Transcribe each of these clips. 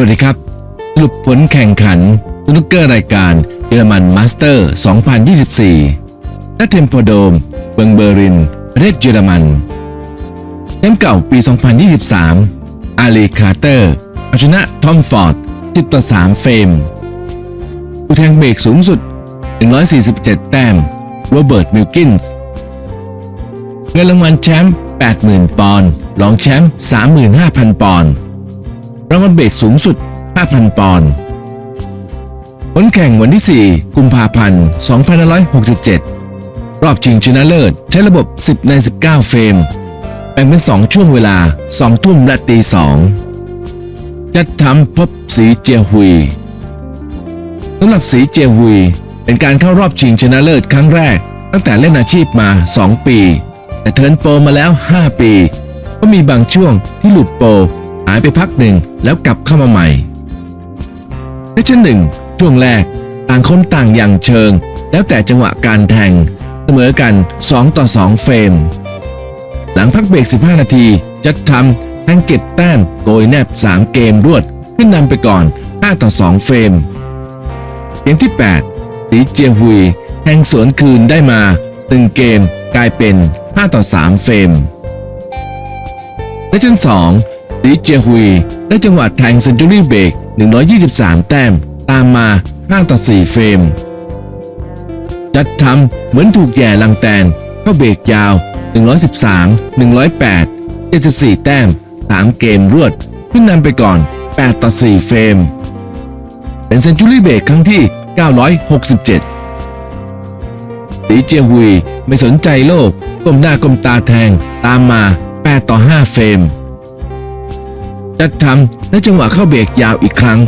สวัสดีครับ สรุปผลแข่งขันสนุกเกอร์รายการเยอรมันมาสเตอร์ 2024ณเทมโพโดม เบิงเบอรินประเทศเยอรมันแชมป์เก่าปี 2023 อาลีคาร์เตอร์เอาชนะทอมฟอร์ด 10 ต่อ 3 เฟรมผู้แทงเบรกสูงสุด 147 แต้มโรเบิร์ตมิลกินส์เงินรางวัลแชมป์ 80,000 ปอนด์รองแชมป์ 35,000 ปอนด์ รางวัลเบรกสูงสุด 5,000 ปอนด์ผลแข่งวันที่ 4 กุมภาพันธ์ 2567 รอบชิงชนะเลิศ ใช้ระบบ 10 ใน 19 เฟรม แบ่งเป็น 2 ช่วงเวลา 2 ทุ่มและตี 2 จัดทำพบสีเจียฮุยสำหรับสีเจียฮุย เป็นการเข้ารอบชิงชนะเลิศครั้งแรก ตั้งแต่เล่นอาชีพมา 2 ปี แต่เทิร์นโปรมาแล้ว 5 ปี ก็มีบางช่วงที่หลุดโปร หายไปพักหนึ่งแล้วกลับเข้ามาใหม่เซสชั่นหนึ่งช่วงแรก ต่างคนต่างอย่างเชิง แล้วแต่จังหวะการแทง เสมอกัน 2 ต่อ 2 เฟรม หลังพักเบรก 15 นาทีจัดทำแทงเก็บแต้มโกยแนบ 3 เกมรวด ขึ้นนำไปก่อน 5 ต่อ 2 เฟรม เกมที่8สีเจียฮุยแทงสวนคืนได้มาตึงเกมกลายเป็น 5 ต่อ 3 เฟรมและจัน2 สีเจฮุยได้จังหวะแทงเซนจูรี่เบรก123 แต้ม ตามมา 5 ต่อ 4 เฟรม จัดทำเหมือนถูกแย่ลังแตน เข้าเบรกยาว 113 108 74 แต้ม 3 เกมรวด ขึ้นนำไปก่อน 8 ต่อ 4 เฟรม เป็นเซนจูรี่เบรกครั้งที่ 967สีเจียฮุยไม่สนใจโลกก้มหน้าก้มตาแทงตามมา 8 ต่อ 5 เฟรม จัดทำและจังหวะเข้าเบรกยาวอีกครั้ง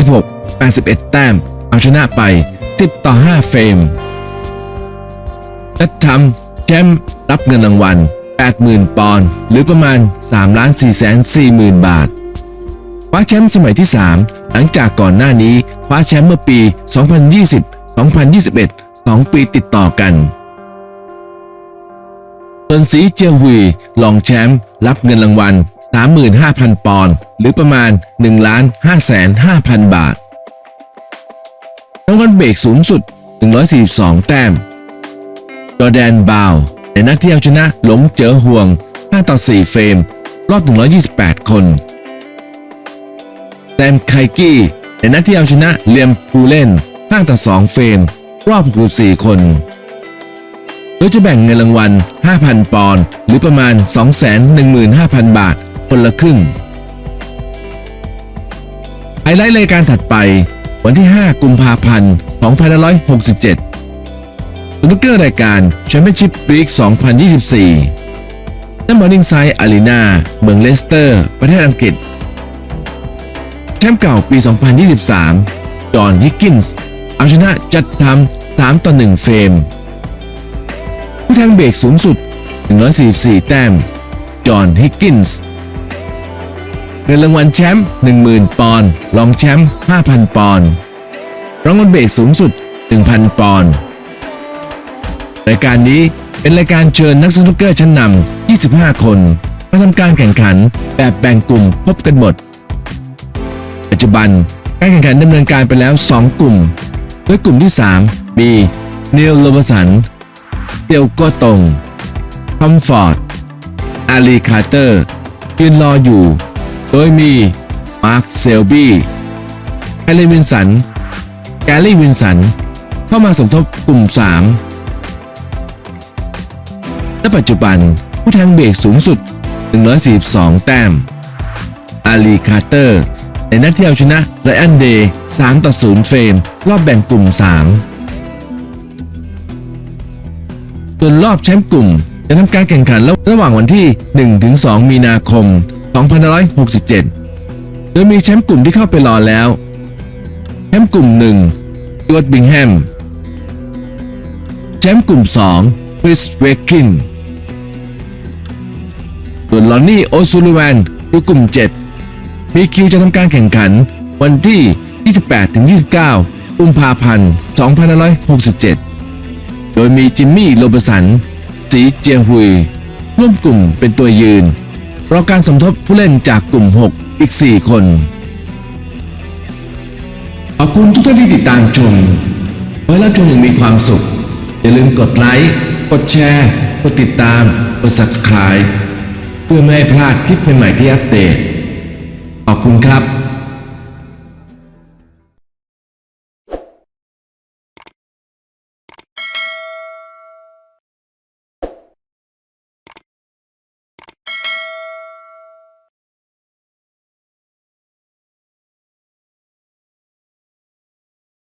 66 81 แต้ม เอาชนะไป 10 ต่อ 5 เฟรม จัดทำแชมป์รับเงินรางวัล 80,000 ปอนด์หรือประมาณ3ล้าน4แสน4หมื่นบาท คว้าแชมป์สมัยที่ 3 หลังจากก่อนหน้านี้ คว้าแชมป์เมื่อปี 2020 2021 2 ปีติดต่อกัน ส่วนสีเจียวฮุยรองแชมป์รับเงินรางวัล 35,000 ปอนด์หรือประมาณ1ล้าน5แสน5,000 บาทรางวัลเบรกสูงสุด 142 แต้ม จอแดนบาวในนัดที่เอาชนะหลงเจอห่วง 5 ต่อ 4 เฟรม รอบ 128 คนแซมไคกี้ในนัดที่เอาชนะเลียมพูเล่น 5 ต่อ 2 เฟรม รอบ 64 คน โดยจะแบ่งเงินรางวัล 5,000 ปอนด์หรือประมาณ 215,000 บาท คนละครึ่ง ไฮไลท์รายการถัดไป วันที่ 5 กุมภาพันธ์2567สนุกเกอร์รายการแชมเปี้ยนชิพลีก2024ณมอร์นิงไซด์อารีนาเมืองเลสเตอร์ ประเทศอังกฤษ แชมป์เก่าปี 2023 จอห์นฮิกกินส์เอาชนะจัดทำ3ต่อ1เฟรม ผู้แทงเบรกสูงสุด 144 แต้ม จอห์น ฮิกกินส์เงินรางวัลแชมป์ 10,000 ปอนด์ รองแชมป์ 5,000 ปอนด์ รางวัลเบรกสูงสุด 1,000 ปอนด์ รายการนี้เป็นรายการเชิญนักสนุกเกอร์ชั้นนำ 25 คน มาทำการแข่งขันแบบแบ่งกลุ่มพบกันหมด ปัจจุบันการแข่งขันดำเนินการไปแล้ว 2 กลุ่ม โดยกลุ่มที่ 3 มีนิลโลบสัน เตียวโกตงทอมฟอร์ดอาลีคาร์เตอร์ยืนรออยู่ โดยมี มาร์คเซลบี้แฮร์รี่วินสัน แกลลี่วินสัน เข้ามาสมทบกลุ่ม 3 และปัจจุบันผู้แทงเบรกสูงสุด 142 แต้ม อาลีคาร์เตอร์ ในนัดที่เอาชนะไรอันเดย์3ต่อ0เฟรม รอบแบ่งกลุ่ม 3 ส่วนรอบแชมป์กลุ่ม จะทำการแข่งขันระหว่างวันที่ 1-2 มีนาคม 2567 โดยมีแชมป์กลุ่มที่เข้าไปรอแล้ว แชมป์กลุ่ม1จวดบิงแฮม แชมป์กลุ่ม2คริสเวกิน ส่วนลอนนี่โอซูลูแวนอยู่กลุ่ม 7 มีคิวจะทำการแข่งขันวันที่ 28-29 กุมภาพันธ์ 2567 ดยมีจิมมี่โรเบสัน สีเจียฮุย ร่วมกลุ่มเป็นตัวยืน รอการสมทบผู้เล่นจากกลุ่ม 6 อีก 4 คน ขอบคุณทุกท่านที่ติดตามชมขอให้รับชมอย่างมีความสุข อย่าลืมกดไลค์ กดแชร์ กดติดตาม กด subscribe เพื่อไม่ให้พลาดคลิปใหม่ๆที่อัปเดต ขอบคุณครับ